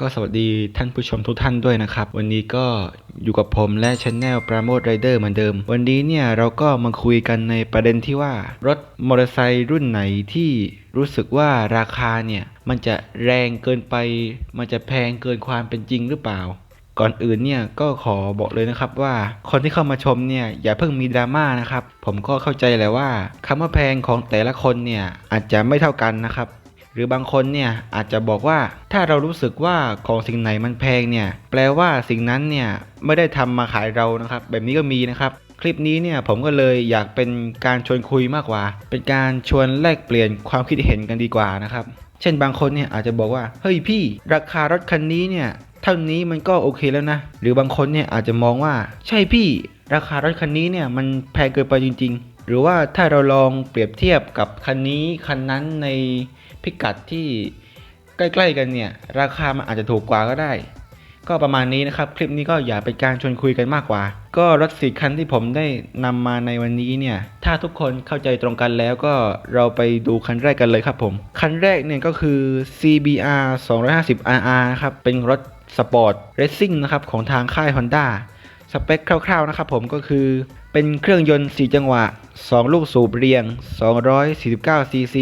ก็สวัสดีท่านผู้ชมทุกท่านด้วยนะครับ วันนี้ก็อยู่กับผมและช anel ปราโมทไรเดอร์เหมือนเดิม วันนี้เนี่ยเราก็มาคุยกันในประเด็นที่ว่ารถมอเตอร์ไซค์รุ่นไหนที่รู้สึกว่าราคาเนี่ย มันจะแรงเกินไป มันจะแพงเกินความเป็นจริงหรือเปล่า ก่อนอื่นเนี่ยก็ขอบอกเลยนะครับว่าคนที่เข้ามาชมเนี่ยอย่าเพิ่งมีดราม่านะครับ ผมก็เข้าใจแหละว่าคำว่าแพงของแต่ละคนเนี่ยอาจจะไม่เท่ากันนะครับ หรือบางคนเนี่ยอาจจะบอกว่าถ้าเรารู้สึกว่าของสิ่งไหนมันแพงเนี่ยแปลว่าสิ่งนั้นเนี่ยไม่ได้ทำมาขายเรานะครับแบบนี้ก็มีนะครับคลิปนี้เนี่ยผมก็เลยอยากเป็นการชวนคุยมากกว่า เป็นการชวนแลกเปลี่ยนความคิดเห็นกันดีกว่านะครับ เช่นบางคนเนี่ยอาจจะบอกว่า เฮ้ยพี่ ราคารถคันนี้เนี่ยเท่านี้มันก็โอเคแล้วนะ หรือบางคนเนี่ยอาจจะมองว่า ใช่พี่ ราคารถคันนี้เนี่ยมันแพงเกินไปจริง ๆ หรือว่าถ้าเราลองเปรียบเทียบกับคันนี้คันนั้นในพิกัดที่ใกล้ๆกันเนี่ย ราคามันอาจจะถูกกว่าก็ได้ ก็ประมาณนี้นะครับ คลิปนี้ก็อย่าเป็นการชวนคุยกันมากกว่า ก็รถสี่คันที่ผมได้นำมาในวันนี้เนี่ย ถ้าทุกคนเข้าใจตรงกันแล้วก็เราไปดูคันแรกกันเลยครับผม คันแรกเนี่ยก็คือ CBR 250 RR ครับเป็นรถสปอร์ตเรซซิ่งนะครับของทางค่าย Honda สเปคคร่าวๆนะครับผมก็คือเป็นเครื่องยนต์ 4 จังหวะ 2 ลูกสูบเรียง 249 cc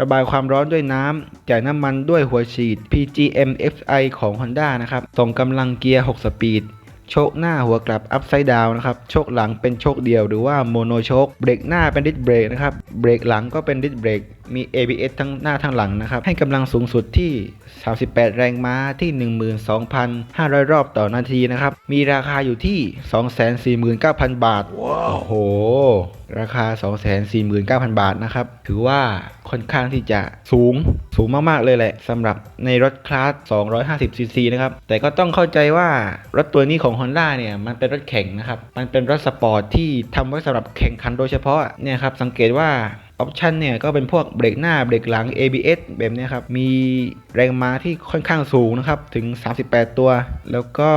ระบายความร้อนด้วยน้ำจ่ายน้ำมันด้วยหัวฉีด PGM FI ของ Honda นะครับ ส่งกำลังเกียร์ 6 สปีด โชคหน้าหัวกลับอัพไซด์ดาวนะครับโชคหลังเป็นโชคเดียวหรือว่าโมโนโชคเบรกหน้าเป็นดิสเบรกนะครับเบรกหลังก็เป็นดิสเบรกมี ABS ทั้งหน้าทั้งหลังนะครับให้กำลังสูงสุดที่ 38 แรงม้าที่ 12,500 รอบต่อนาทีนะครับมีราคาอยู่ที่ 249,000 บาทว้าวโอ้โห ราคา 249,000 บาทนะครับ ถือว่าค่อนข้างที่จะสูงสูงมาก ๆ เลยแหละสำหรับในรถคลาส 250cc นะครับ แต่ก็ต้องเข้าใจว่ารถตัวนี้ของ Honda เนี่ย มันเป็นรถแข่งนะครับ มันเป็นรถสปอร์ตที่ทำไว้สำหรับแข่งขันโดยเฉพาะเนี่ยครับสังเกตว่า ออปชันเนี่ยก็เป็นพวกเบรกหน้าเบรกหลัง ABS แบบนี้ครับ มีแรงม้าที่ค่อนข้างสูงนะครับ ถึง 38 ตัว แล้วก็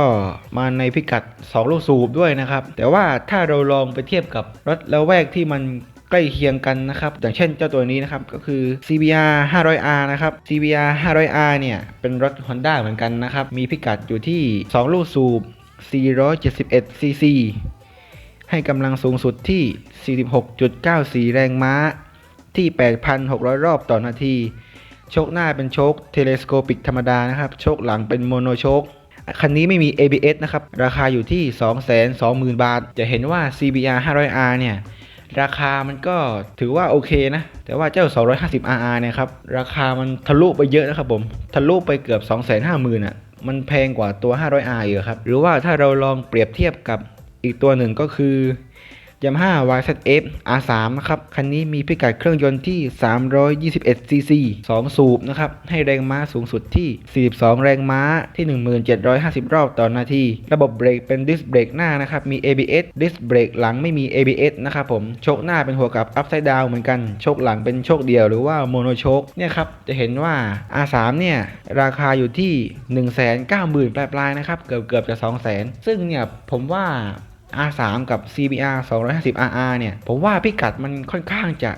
มาในพิกัด 2 ลูกสูบด้วยนะครับ แต่ว่าถ้าเราลองไปเทียบกับรถแล้วแวกที่มันใกล้เคียงกันนะครับ อย่างเช่นเจ้าตัวนี้นะครับ ก็คือ CBR 500R นะครับ CBR 500R เนี่ย เป็นรถ Honda เหมือนกันนะครับ มีพิกัดอยู่ที่ 2 ลูกสูบ 471 cc ให้กำลังสูงสุดที่ 46.94 แรงม้า ที่ 8,600 รอบต่อนาที โชคหน้าเป็นโชคเทเลสโคปิกธรรมดานะครับ โชคหลังเป็นโมโนโชคคันนี้ไม่มี ABS นะครับ ราคาอยู่ที่ 220,000 บาท จะเห็นว่า CBR 500R เนี่ย ราคามันก็ถือว่าโอเคนะ แต่ว่าเจ้า 250RR เนี่ยครับ ราคามันทะลุไปเยอะนะครับผม ทะลุไปเกือบ 250,000อะ มันแพงกว่าตัว 500R เยอีกครับ หรือว่าถ้าเราลองเปรียบเทียบกับอีกตัวหนึ่งก็คือ Yamaha YZF R3 นะครับ คันนี้มีพิกัดเครื่องยนต์ที่ 321 cc 2 สูบนะครับ ให้แรงม้าสูงสุดที่ 42 แรงม้าที่ 1750 รอบต่อนาที ระบบเบรกเป็นดิสเบรกหน้านะครับ มี ABS ดิสเบรกหลังไม่มี ABS นะครับผม โชคหน้าเป็นหัวกับ Upside Down เหมือนกัน โชคหลังเป็นโชคเดียวหรือว่าโมโนโชคเนี่ยครับ จะเห็นว่า R3 เนี่ย ราคาอยู่ที่ 190,000ปลายๆนะครับ เกือบเกือบจะ 200,000ซึ่งเนี่ยผมว่า R3 กับ CBR 250 RR เนี่ย ผมว่าพิกัดมันค่อนข้างจะ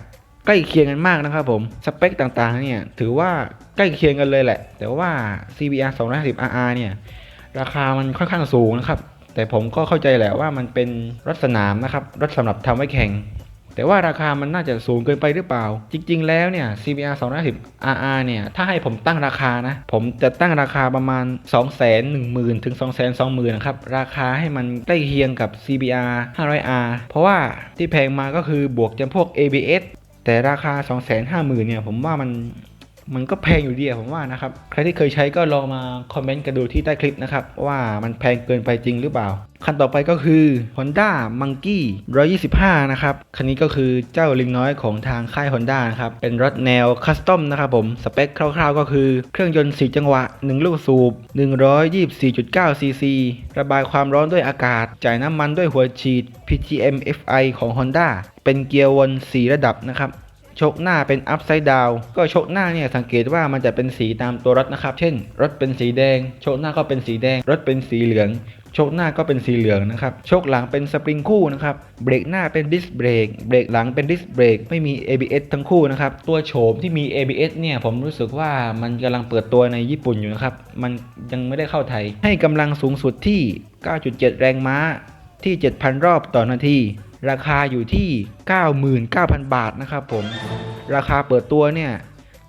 ใกล้เคียงกันมากนะครับผม สเปคต่างๆ เนี่ย ถือว่าใกล้เคียงกันเลยแหละ แต่ว่า CBR 250 RR เนี่ย ราคามันค่อนข้างสูงนะครับ แต่ผมก็เข้าใจแหละว่ามันเป็นรถสนามนะครับ รถสำหรับทำไว้แข่ง แต่ว่าราคามันน่าจะสูงเกินไปหรือเปล่า จริง ๆ แล้วเนี่ย CBR 250 RR เนี่ย ถ้าให้ผมตั้งราคานะ ผมจะตั้งราคาประมาณ 210,000 ถึง 220,000นะครับ ราคาให้มันใกล้เคียงกับ CBR 500R เพราะว่าที่แพงมาก็คือบวกจำพวก ABS แต่ราคา 250,000เนี่ย ผมว่ามัน มันก็แพงอยู่ดีผมว่านะครับ ใครที่เคยใช้ก็ลองมาคอมเมนต์กันดูที่ใต้คลิปนะครับ ว่ามันแพงเกินไปจริงหรือเปล่า คันต่อไปก็คือ Honda Monkey 125 นะครับ คันนี้ก็คือเจ้าลิงน้อยของทางค่าย Honda นะครับ เป็นรถแนวคัสตอมนะครับผม สเปคคร่าวๆ ก็คือเครื่องยนต์ 4 จังหวะ 1 ลูกสูบ 124.9 cc ระบายความร้อนด้วยอากาศ จ่ายน้ำมันด้วยหัวฉีด PGM FI ของ Honda เป็นเกียร์วน 4 ระดับนะครับ ชคหน้าเป็น upside down ก็โชคหน้าเนี่ยสังเกตว่ามันจะเป็นสีตามตัวรถนะครับ เช่น รถเป็นสีแดงโชคหน้าก็เป็นสีแดง รถเป็นสีเหลืองโชคหน้าก็เป็นสีเหลืองนะครับโชคหลังเป็นสปริงคู่นะครับเบรกหน้าเป็นดิสเบรกเบรกหลังเป็นดิสเบรกไม่มี ABS ทั้งคู่นะครับตัวโฉมที่มี ABS เนี่ยผมรู้สึกว่ามันกำลังเปิดตัวในญี่ปุ่นอยู่นะครับมันยังไม่ได้เข้าไทย ให้กำลังสูงสุดที่ 9.7 แรงม้าที่ 7,000 รอบต่อนาที ราคาอยู่ที่ 99,000 บาทนะครับผม ราคาเปิดตัวเนี่ย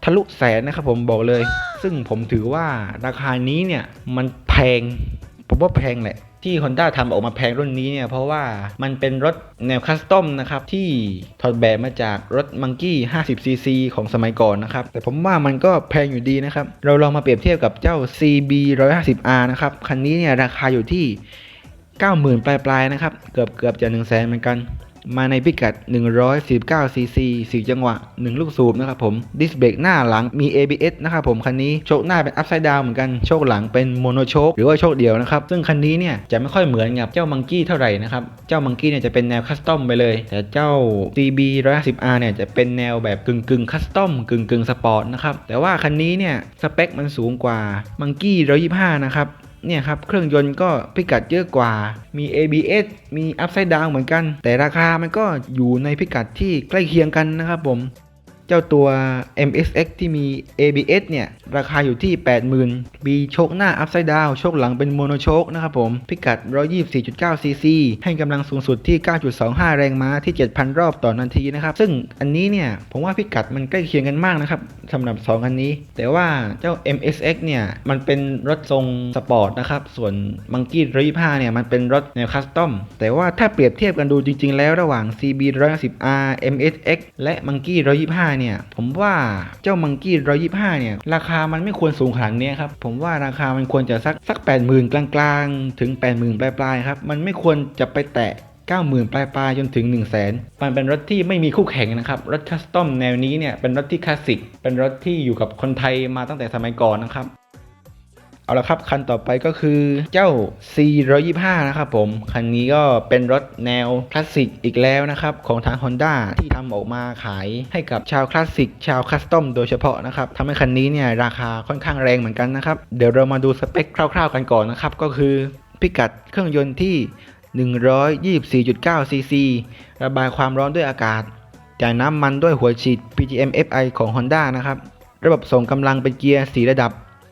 ทะลุแสนนะครับผมบอกเลย ซึ่งผมถือว่าราคานี้เนี่ยมันแพง ผมว่าแพงแหละ ที่ Honda ทำออกมาแพงรุ่นนี้เนี่ยเพราะว่ามันเป็นรถแนวคัสตอมนะครับ ที่ถอดแบบมาจากรถ Monkey 50cc ของสมัยก่อนนะครับ แต่ผมว่ามันก็แพงอยู่ดีนะครับ เราลองมาเปรียบเทียบกับเจ้า CB 150R นะครับ คันนี้เนี่ยราคาอยู่ที่ 90,000 ปลายๆนะครับ เกือบเกือบจะ 1 0 0 0 0แสนเหมือนกัน มาในพิกัด119 cc 4 จังหวะ 1 ลูกสูบนะครับผม ดิสเบรกหน้าหลังมี ABS นะครับผมคันนี้โชคหน้าเป็น upside down เหมือนกัน โชคหลังเป็นโมโนโชคหรือว่าโชคเดียวนะครับ ซึ่งคันนี้เนี่ยจะไม่ค่อยเหมือนกับเจ้ามังกี้เท่าไหร่นะครับ เจ้ามังกี้เนี่ยจะเป็นแนวคัสตอมไปเลย แต่เจ้า CB 150R เนี่ยจะเป็นแนวแบบกึ่งกึ่งคัสตอมกึ่งกึ่งสปอร์ตนะครับ แต่ว่าคันนี้เนี่ยสเปคมันสูงกว่ามังกี้125 นะครับ เนี่ยครับเครื่องยนต์ก็พิกัดเยอะกว่า มี ABS มี Upside Down เหมือนกัน แต่ราคามันก็อยู่ในพิกัดที่ใกล้เคียงกันนะครับผม จ้าตัว MSX ที่มี ABS เนี่ย ราคาอยู่ที่ 80,000 มีโชคหน้า Upside Down โชคหลังเป็นโมโนโชคนะครับผม พิกัด 124.9 cc ให้กำลังสูงสุดที่ 9.25 แรงม้าที่ 7,000 รอบต่อนาทีนะครับ ซึ่งอันนี้เนี่ย ผมว่าพิกัดมันใกล้เคียงกันมากนะครับสำหรับ2คันนี้ แต่ว่าเจ้า MSX เนี่ย มันเป็นรถทรงสปอร์ตนะครับ ส่วน Monkey 125เนี่ย มันเป็นรถแนวคัสตอม แต่ว่าถ้าเปรียบเทียบกันดูจริง ๆ แล้วระหว่าง CB 110R MSX และ Monkey 125เนี่ยผมว่าเจ้ามังกี้ร้อยยี่ห้าเนี่ยราคามันไม่ควรสูงขนาดนี้ครับผมว่าราคามันควรจะสักสัก80,000กลางๆ ถึงแปดหมื่นปลายๆครับมันไม่ควรจะไปแตะ90,000 ปลายปลายๆจนถึง 1 0 0 0 0แสนมันเป็นรถที่ไม่มีคู่แข่งนะครับ รถคัสตอมแนวนี้เนี่ยเป็นรถที่คลาสสิก เป็นรถที่อยู่กับคนไทยมาตั้งแต่สมัยก่อนนะครับ เอาละครับคันต่อไปก็คือเจ้า C125 นะครับผม คันนี้ก็เป็นรถแนวคลาสสิกอีกแล้วนะครับ ของทาง Honda ที่ทำออกมาขายให้กับชาวคลาสสิกชาวคัสตอมโดยเฉพาะนะครับทำให้คันนี้เนี่ยราคาค่อนข้างแรงเหมือนกันนะครับ เดี๋ยวเรามาดูสเปคคร่าวๆกันก่อนนะครับ ก็คือพิกัดเครื่องยนต์ที่ 124.9 cc ระบายความร้อนด้วยอากาศจ่ายน้ำมันด้วยหัวฉีด PGM FI ของ Honda นะครับ ระบบส่งกำลังเป็นเกียร์ 4 ระดับ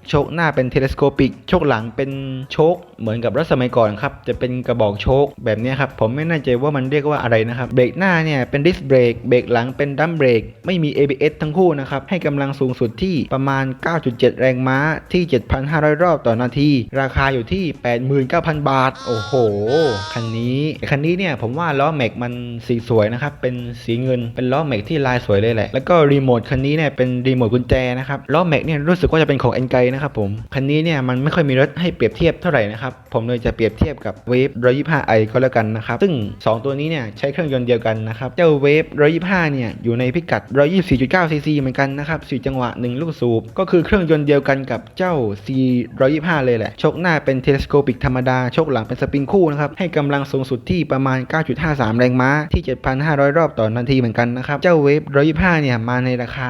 โชคหน้าเป็นเทเลสโคปิก โชคหลังเป็นโชคเหมือนกับรถสมัยก่อนครับจะเป็นกระบอกโชคแบบนี้ครับผมไม่แน่ใจว่ามันเรียกว่าอะไรนะครับเบรกหน้าเนี่ยเป็นดิสเบรกเบรกหลังเป็นดัมเบรกไม่มี ABS ทั้งคู่นะครับให้กำลังสูงสุดที่ประมาณ 9.7 แรงม้าที่ 7,500 รอบต่อนาที ราคาอยู่ที่ 89,000 บาท โอ้โห คันนี้ คันนี้เนี่ยผมว่าล้อแม็กมันสีสวยนะครับ เป็นสีเงิน เป็นล้อแม็กที่ลายสวยเลยแหละ แล้วก็รีโมทคันนี้เนี่ยเป็นรีโมทกุญแจนะครับ ล้อแม็กเนี่ยรู้สึกว่าจะเป็นของ e n นไกนะครับผม คันนี้เนี่ยมันไม่ค่อยมีรถให้เปรียบเทียบเท่าไหร่นะครับ ผมเลยจะเปรียบเทียบกับเวฟ125 i ก็แล้วกันนะครับ ซึ่ง 2 ตัวนี้เนี่ยใช้เครื่องยนต์เดียวกันนะครับ เจ้าเวฟ125เนี่ยอยู่ในพิกัด 124.9 cc เหมือนกันนะครับ4จังหวะ 1 ลูกสูบ ก็คือเครื่องยนต์เดียวกันกับเจ้า C 125เลยแหละชคหน้าเป็นเทเลสโคปิกธรรมดาชคหลังเป็นสปริงคู่นะครับให้กำลังสูงสุดที่ประมาณ 9.53 แรงม้าที่ 7,500 รอบต่อนาทีเหมือนกันนะครับเจ้าเวฟ125เนี่ยมาในราคา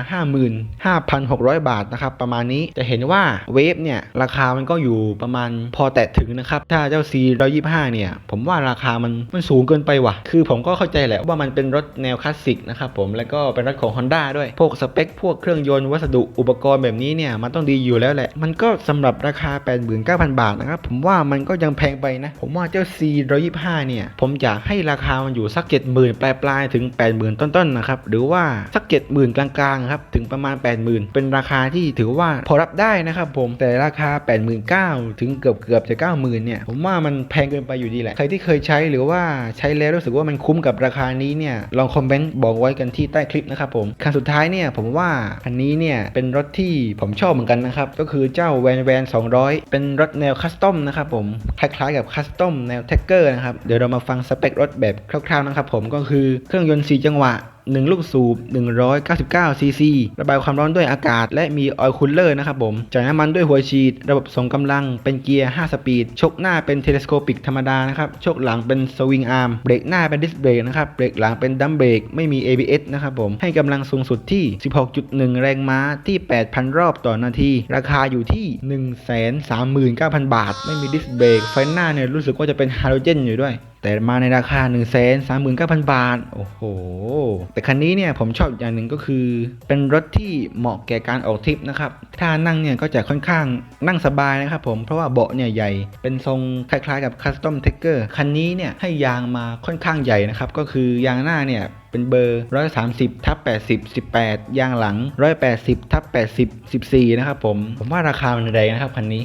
55,600 บาทนะครับประมาณนี้จะเห็นว่าเวฟเนี่ย ราคามันก็อยู่ประมาณพอแตะถึงนะครับ ถ้าเจ้า C 125เนี่ย ผมว่าราคามันมันสูงเกินไปว่ะ คือผมก็เข้าใจแหละว่ามันเป็นรถแนวคลาสสิกนะครับผมแล้วก็เป็นรถของ Honda ด้วย พวกสเปค พวกเครื่องยนต์วัสดุอุปกรณ์แบบนี้เนี่ยมันต้องดีอยู่แล้วแหละ มันก็สำหรับราคา 89,000 บาทนะครับผมว่ามันก็ยังแพงไปนะ ผมว่าเจ้า C 125เนี่ยผมอยากให้ราคามันอยู่สัก 70,000 ปลายปลายๆถึง 80,000 ต้นๆนะครับหรือว่าสัก 70,000 กลางๆครับถึงประมาณ 80,000 เป็นราคาที่ถือว่าพอรับได้นะครับผมแต่ราคา 89,000ถึงเกือบเกือบจะ 90,000เนี่ยผมว่ามันแพงเกินไปอยู่ดีแหละ ใครที่เคยใช้หรือว่าใช้แล้วรู้สึกว่ามันคุ้มกับราคานี้เนี่ยลองคอมเมนต์บอกไว้กันที่ใต้คลิปนะครับผมคันสุดท้ายเนี่ยผมว่าคันนี้เนี่ยเป็นรถที่ผมชอบเหมือนกันนะครับก็คือเจ้าแวนแวน200 เป็นรถแนวคัสตอมนะครับผมคล้ายๆกับคัสตอมแนวแท็กเกอร์นะครับเดี๋ยวเรามาฟังสเปครถแบบคร่าวๆนะครับผมก็คือเครื่องยนต์4จังหวะ 1 ลูกสูบ 199 ซีซี ระบายความร้อนด้วยอากาศ และมีออยล์คูลเลอร์นะครับผม จ่ายน้ำมันด้วยหัวฉีด ระบบส่งกำลังเป็นเกียร์ 5 สปีด ชกหน้าเป็นเทเลสโคปิกธรรมดานะครับ ชกหลังเป็นสวิงอาร์ม เบรกหน้าเป็นดิสเบรกนะครับ เบรกหลังเป็นดัมเบรก ไม่มี ABS นะครับผม ให้กำลังสูงสุดที่ 16.1 แรงม้าที่ 8,000 รอบต่อนาที ราคาอยู่ที่ 139,000 บาท ไม่มีดิสเบรก ไฟหน้าเนี่ยรู้สึกว่าจะเป็นฮาโลเจนอยู่ด้วย แต่มาในราคา 1 3 9 0 0 0 บาท โอ้โห แต่คันนี้เนี่ยผมชอบอย่างหนึ่งก็คือ เป็นรถที่เหมาะแก่การออกทริปนะครับ ถ้านั่งเนี่ยก็จะค่อนข้างนั่งสบายนะครับผม เพราะว่าเบาะเนี่ยใหญ่ เป็นทรงคล้ายๆกับ Custom t a k e r คันนี้เนี่ยให้ยางมาค่อนข้างใหญ่นะครับ ก็คือยางหน้าเนี่ย เป็นเบอร์ 130ทับ80 18 ยางหลัง 180ทับ80 14 นะครับผม ผมว่าราคามันแรงนะครับคันนี้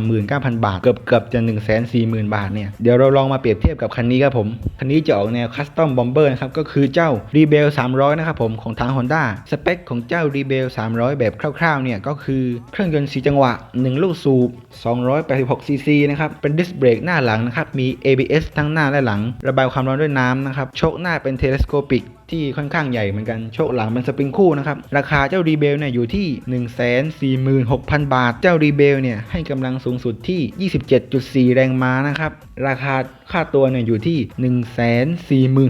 139,000 บาท เกือบเกือบจะ 140,000 บาทเนี่ย เดี๋ยวเราลองมาเปรียบเทียบกับคันนี้ครับผม คันนี้จะออกแนวคัสตอมบอมเบอร์นะครับ ก็คือเจ้า Rebel 300 นะครับผมของทาง Honda สเปคของเจ้า Rebel 300 แบบคร่าวๆ เนี่ยก็คือเครื่องยนต์ 4 จังหวะ 1 ลูกสูบ 286 ซีซีนะครับ เป็นดิสเบรกหน้าหลังนะครับ มี ABS ทั้งหน้าและหลัง ระบายความร้อนด้วยน้ำนะครับ โชคหน้าเป็นเทเลสโคปิกที่ค่อนข้างใหญ่เหมือนกันโชคหลังเป็นสปริงคู่นะครับ ราคาเจ้ารีเบลเนี่ยอยู่ที่ 146,000 บาท เจ้ารีเบลเนี่ยให้กำลังสูงสุดที่ 27.4 แรงม้านะครับ ราคาค่าตัวเนี่ยอยู่ที่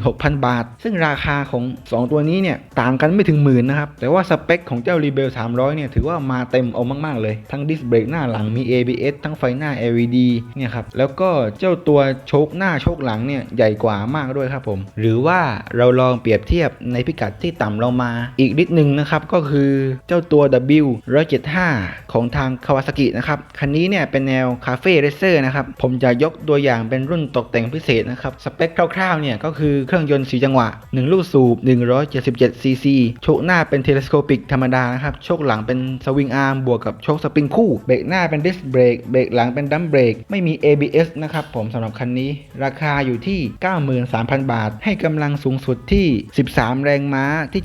146,000 บาท ซึ่งราคาของ 2 ตัวนี้เนี่ยต่างกันไม่ถึงหมื่นนะครับ แต่ว่าสเปคของเจ้ารีเบล300 เนี่ยถือว่ามาเต็มเอามากๆเลย ทั้งดิสเบรกหน้าหลังมี ABS ทั้งไฟหน้า LED เนี่ยครับ แล้วก็เจ้าตัวโชคหน้าโชคหลังเนี่ยใหญ่กว่ามากด้วยครับผม หรือว่าเราลองเปรียบเทียบในพิกัดที่ต่ำเรามา อีกนิดนึงนะครับก็คือเจ้าตัว W 175 ของทางคาวาซากินะครับ คันนี้เนี่ยเป็นแนวคาเฟ่เรเซอร์นะครับ ผมจะยกตัวอย่างเป็นรุ่นตกแต่งพิเศษนะครับ สเปคคร่าวๆเนี่ยก็คือเครื่องยนต์ 4 จังหวะ 1 ลูกสูบ 177 ซีซีโชคหน้าเป็นเทเลสโคปิกธรรมดานะครับ โชคหลังเป็นสวิงอาร์มบวกกับโชคสปริงคู่ เบรกหน้าเป็นดิสเบรก เบรกหลังเป็นดัมเบรก ไม่มี ABS นะครับผมสำหรับคันนี้ ราคาอยู่ที่ 93,000 บาท ให้กำลังสูงสุดที่13 แรงม้าที่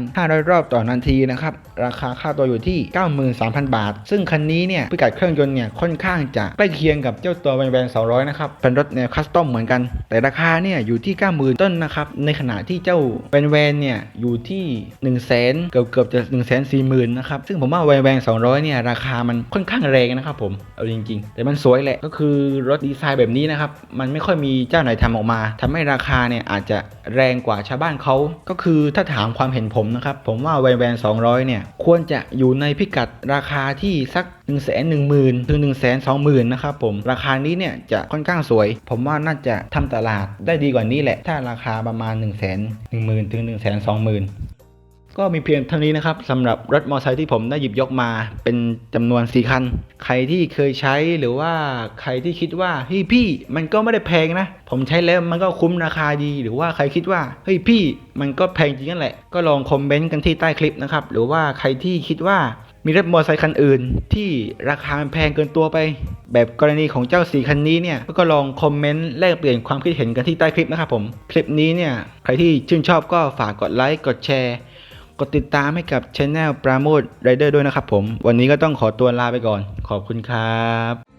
7,500 รอบต่อนาทีนะครับ ราคาค่าตัวอยู่ที่ 93,000 บาท ซึ่งคันนี้เนี่ยพิกัดเครื่องยนต์เนี่ยค่อนข้างจะใกล้เคียงกับเจ้าตัวแวนแวน200 นะครับ เป็นรถแนวคัสตอมเหมือนกัน แต่ราคาเนี่ยอยู่ที่ 90,000 ต้นนะครับ ในขณะที่เจ้าแวนแวนเนี่ยอยู่ที่ 1 0 0 0 0แสนเกือบเกือบจะ1 4 0 0 0 0นะครับ ซึ่งผมว่าแวนแวน200 เนี่ยราคามันค่อนข้างแรงนะครับผม เอาจริง ๆ แต่มันสวยแหละ ก็คือรถดีไซน์แบบนี้นะครับ มันไม่ค่อยมีเจ้าไหนทำออกมาทำให้ราคาเนี่ยอาจจะแรงกว่าชาวบ้านเขาก็คือถ้าถามความเห็นผมนะครับ ผมว่าแวนแวน200เนี่ย ควรจะอยู่ในพิกัดราคาที่สัก 1 1 0 0 0 0ถึง1 2 0 0 0 0นะครับผมราคานี้เนี่ยจะค่อนข้างสวย ผมว่าน่าจะทำตลาดได้ดีกว่านี้แหละ ถ้าราคาประมาณ 1 1 0 0 0 0ถึง1 2 0 0 0 0 ก็มีเพียงเท่านี้นะครับสำหรับรถมอเตอร์ไซค์ที่ผมได้หยิบยกมาเป็นจำนวน 4 คัน ใครที่เคยใช้หรือว่าใครที่คิดว่าเฮ้ยพี่มันก็ไม่ได้แพงนะ ผมใช้แล้วมันก็คุ้มราคาดี หรือว่าใครคิดว่าเฮ้ยพี่มันก็แพงจริงนั่นแหละ ก็ลองคอมเมนต์กันที่ใต้คลิปนะครับ หรือว่าใครที่คิดว่ามีรถมอเตอร์ไซค์คันอื่น ที่ราคามันแพงเกินตัวไป แบบกรณีของเจ้าสีคันนี้เนี่ยก็ลองคอมเมนต์แลกเปลี่ยนความคิดเห็นกันที่ใต้คลิปนะครับผมคลิปนี้เนี่ยใครที่ชื่นชอบก็ฝากกดไลค์กดแชร์ กดติดตามให้กับช anel ปราโมทไรเดอร์ด้วยนะครับผม วันนี้ก็ต้องขอตัวลาไปก่อน ขอบคุณครับ